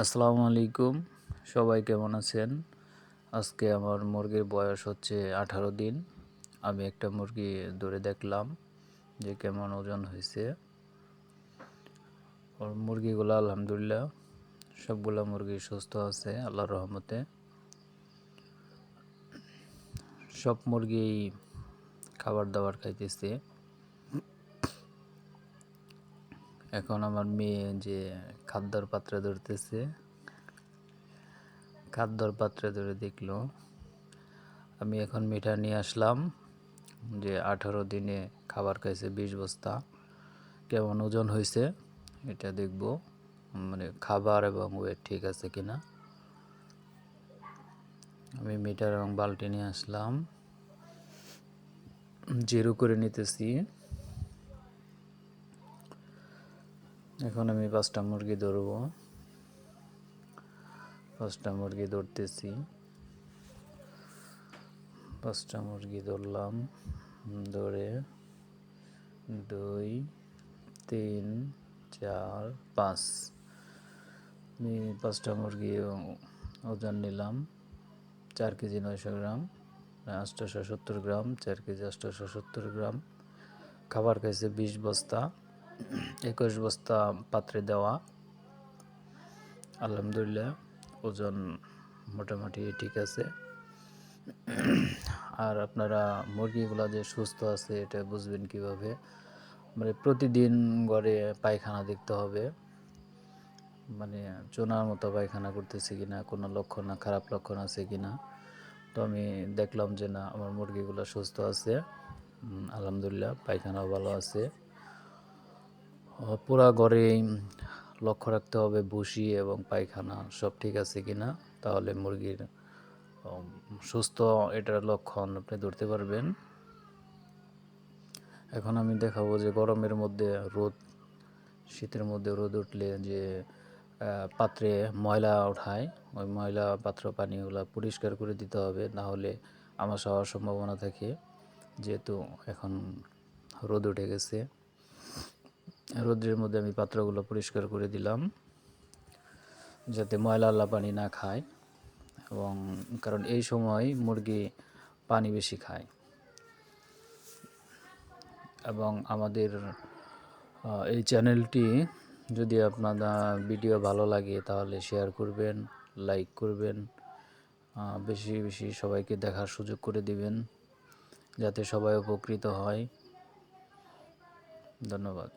আসসালামু আলাইকুম। সবাই কেমন আছেন? আজকে আমার মুরগির বয়স হচ্ছে আঠারো দিন। আমি একটা মুরগি ধরে দেখলাম যে কেমন ওজন হয়েছে। ওর মুরগিগুলো আলহামদুলিল্লাহ সবগুলো মুরগি সুস্থ আছে, আল্লাহর রহমতে। সব মুরগি খাবার দাবার খাইতেছে। এখন আমার মেয়ে যে খাদ্যর পাত্রে ধরতেছে, খাদ্যর পাত্রে ধরে দেখল। আমি এখন মিঠা নিয়ে আসলাম যে আঠারো দিনে খাবার খাইছে বিশ বস্তা। কেমন ওজন হয়েছে এটা দেখব মানে খাবার এবং ওয়েট ঠিক আছে কিনা। আমি মিটার এবং বালতি নিয়ে আসলাম। জিরো করে নিতেছি। এখন আমি পাঁচটা মুরগি ধরব। পাঁচটা মুরগি ধরতেছি। পাঁচটা মুরগি ধরলাম। ধরে দুই, তিন, চার, পাঁচ। আমি পাঁচটা মুরগি ওজন নিলাম। চার কেজি নয়শো গ্রাম আটশোশো সত্তর গ্রাম, চার কেজি আটশোশো সত্তর গ্রাম। খাবার খাইছে বিশ বস্তা। একুশ বস্তা পাত্রে দেওয়া। আলহামদুলিল্লাহ, ওজন মোটামুটি ঠিক আছে। আর আপনারা মুরগিগুলো যে সুস্থ আছে, এটা বুঝবেন কীভাবে। মানে প্রতিদিন ঘরে পায়খানা দেখতে হবে। মানে চোনার মতো পায়খানা করতেছে কিনা, কোনো লক্ষণ না খারাপ লক্ষণ আছে কিনা। তো আমি দেখলাম যে না, আমার মুরগিগুলো সুস্থ আছে। আলহামদুলিল্লাহ, পায়খানাও ভালো আছে। পুরা ঘরে লক্ষ্য রাখতে হবে, ভুসি এবং পায়খানা সব ঠিক আছে কিনা? তাহলে মুরগির সুস্থ এটার লক্ষণ আপনি ধরতে পারবেন। এখন আমি দেখাবো যে গরমের মধ্যে রোদ, শীতের মধ্যে রোদ উঠলে যে পাত্রে ময়লা ওঠায়, ওই ময়লা পাত্র পানিগুলো পরিষ্কার করে দিতে হবে, না হলে হওয়ার সম্ভাবনা থাকে, যেহেতু এখন রোদ উঠে গেছে। রোদ্রের মধ্যে আমি পাত্রগুলো পরিষ্কার করে দিলাম, যাতে ময়লা আল্লা পানি না খায় এবং কারণ এই সময় মুরগি পানি বেশি খায়। এবং আমাদের এই চ্যানেলটি যদি আপনারা ভিডিও ভালো লাগে তাহলে শেয়ার করবেন, লাইক করবেন বেশি বেশি সবাইকে দেখার সুযোগ করে দিবেন, যাতে সবাই উপকৃত হয়। ধন্যবাদ।